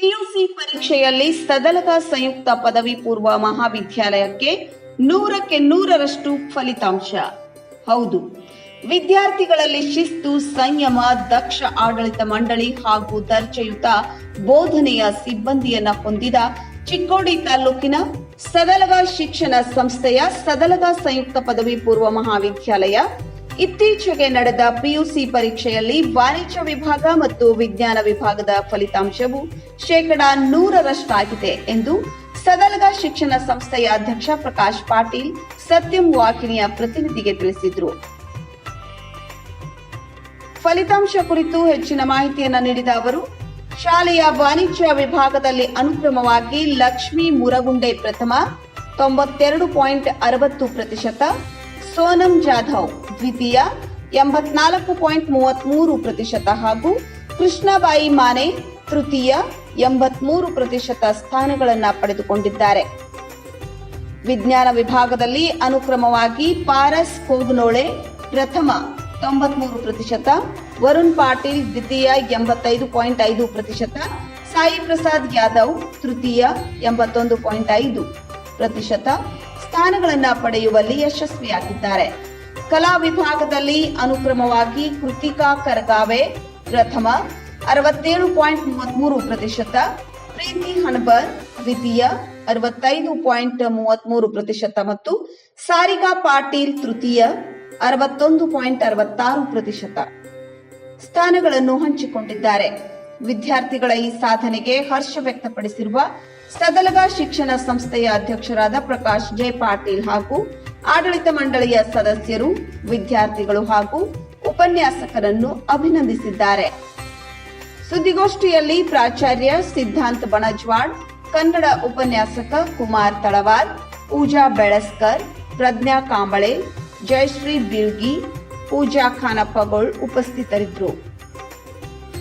ಪರೀಕ್ಷೆಯಲ್ಲಿ ಸದಲಗ ಸಂಯುಕ್ತ ಪದವಿ ಪೂರ್ವ ಮಹಾವಿದ್ಯಾಲಯಕ್ಕೆ ನೂರಕ್ಕೆ ನೂರರಷ್ಟು ಫಲಿತಾಂಶ. ಹೌದು, ವಿದ್ಯಾರ್ಥಿಗಳಲ್ಲಿ ಶಿಸ್ತು, ಸಂಯಮ, ದಕ್ಷ ಆಡಳಿತ ಮಂಡಳಿ ಹಾಗೂ ದರ್ಜೆಯುತ ಬೋಧನೆಯ ಸಿಬ್ಬಂದಿಯನ್ನ ಹೊಂದಿದ ಚಿಕ್ಕೋಡಿ ತಾಲೂಕಿನ ಸದಲಗ ಶಿಕ್ಷಣ ಸಂಸ್ಥೆಯ ಸದಲಗ ಸಂಯುಕ್ತ ಪದವಿ ಪೂರ್ವ ಮಹಾವಿದ್ಯಾಲಯ ಇತ್ತೀಚೆಗೆ ನಡೆದ ಪಿಯುಸಿ ಪರೀಕ್ಷೆಯಲ್ಲಿ ವಾಣಿಜ್ಯ ವಿಭಾಗ ಮತ್ತು ವಿಜ್ಞಾನ ವಿಭಾಗದ ಫಲಿತಾಂಶವು ಶೇಕಡಾ ನೂರರಷ್ಟಾಗಿದೆ ಎಂದು ಸದಲಗ ಶಿಕ್ಷಣ ಸಂಸ್ಥೆಯ ಅಧ್ಯಕ್ಷ ಪ್ರಕಾಶ್ ಪಾಟೀಲ್ ಸತ್ಯಂ ವಾಹಿನಿಯ ಪ್ರತಿನಿಧಿಗೆ ತಿಳಿಸಿದರು. ಫಲಿತಾಂಶ ಕುರಿತು ಹೆಚ್ಚಿನ ಮಾಹಿತಿಯನ್ನು ನೀಡಿದ ಅವರು, ಶಾಲೆಯ ವಾಣಿಜ್ಯ ವಿಭಾಗದಲ್ಲಿ ಅನುಕ್ರಮವಾಗಿ ಲಕ್ಷ್ಮೀ ಮುರಗುಂಡೆ ಪ್ರಥಮ ತೊಂಬತ್ತೆರಡು ಪಾಯಿಂಟ್ ಅರವತ್ತು ಪ್ರತಿಶತ ಸೋನಂ ಜಾಧವ್, ದ್ವಿತೀಯ, ಎಂಬತ್ನಾಲ್ಕು ಪಾಯಿಂಟ್ ಮೂವತ್ಮೂರು ಪ್ರತಿಶತ ಹಾಗೂ ಕೃಷ್ಣಬಾಯಿ ಮಾನೆ, ತೃತೀಯ, ಎಂಬತ್ಮೂರು ಪ್ರತಿಶತ ಸ್ಥಾನಗಳನ್ನು ಪಡೆದುಕೊಂಡಿದ್ದಾರೆ. ವಿಜ್ಞಾನ ವಿಭಾಗದಲ್ಲಿ ಅನುಕ್ರಮವಾಗಿ ಪಾರಸ್ ಕೋಗ್ನೋಳೆ ಪ್ರಥಮ, ತೊಂಬತ್ಮೂರು ಪ್ರತಿಶತ, ವರುಣ್ ಪಾಟೀಲ್ ದ್ವಿತೀಯ, ಎಂಬತ್ತೈದು ಪಾಯಿಂಟ್ ಐದು ಪ್ರತಿಶತ ಸಾಯಿ ಪ್ರಸಾದ್ ಯಾದವ್ ತೃತೀಯ, ಎಂಬತ್ತೊಂದು ಪಾಯಿಂಟ್ ಐದು ಪ್ರತಿಶತ ಸ್ಥಾನಗಳನ್ನ ಪಡೆಯುವಲ್ಲಿ ಯಶಸ್ವಿಯಾಗಿದ್ದಾರೆ. ಕಲಾ ವಿಭಾಗದಲ್ಲಿ ಅನುಕ್ರಮವಾಗಿ ಕೃತಿಕಾ ಕರಗಾವೆ, ಪ್ರಥಮ ಅರವತ್ತೇಳು ಪಾಯಿಂಟ್ ಮೂವತ್ಮೂರು ಪ್ರತಿಶತ, ಪ್ರೀತಿ ಹಣಬರ್, ದ್ವಿತೀಯ ಅರವತ್ತೈದು ಪಾಯಿಂಟ್ ಮೂವತ್ಮೂರು ಪ್ರತಿಶತ ಮತ್ತು ಸಾರಿಕಾ ಪಾಟೀಲ್ ತೃತೀಯ ಅರವತ್ತೊಂದು ಪಾಯಿಂಟ್ ಅರವತ್ತಾರು ಪ್ರತಿಶತ ಸ್ಥಾನಗಳನ್ನು ಹಂಚಿಕೊಂಡಿದ್ದಾರೆ. ವಿದ್ಯಾರ್ಥಿಗಳ ಈ ಸಾಧನೆಗೆ ಹರ್ಷ ವ್ಯಕ್ತಪಡಿಸಿರುವ ಸದಲಗ ಶಿಕ್ಷಣ ಸಂಸ್ಥೆಯ ಅಧ್ಯಕ್ಷರಾದ ಪ್ರಕಾಶ್ ಜೆ ಪಾಟೀಲ್ ಹಾಗೂ ಆಡಳಿತ ಮಂಡಳಿಯ ಸದಸ್ಯರು, ವಿದ್ಯಾರ್ಥಿಗಳು ಹಾಗೂ ಉಪನ್ಯಾಸಕರನ್ನು ಅಭಿನಂದಿಸಿದ್ದಾರೆ. ಸುದ್ದಿಗೋಷ್ಠಿಯಲ್ಲಿ ಪ್ರಾಚಾರ್ಯ ಸಿದ್ಧಾಂತ್ ಬಣಜ್ವಾಡ್ ಕನ್ನಡ ಉಪನ್ಯಾಸಕ ಕುಮಾರ್ ತಳವಾರ್ ಪೂಜಾ ಬೆಳಸ್ಕರ್, ಪ್ರಜ್ಞಾ ಕಾಂಬಳೆ, ಜಯಶ್ರೀ ಬಿರ್ಗಿ ಪೂಜಾ ಖಾನಪ್ಪಗೋಳ್ ಉಪಸ್ಥಿತರಿದ್ದರು.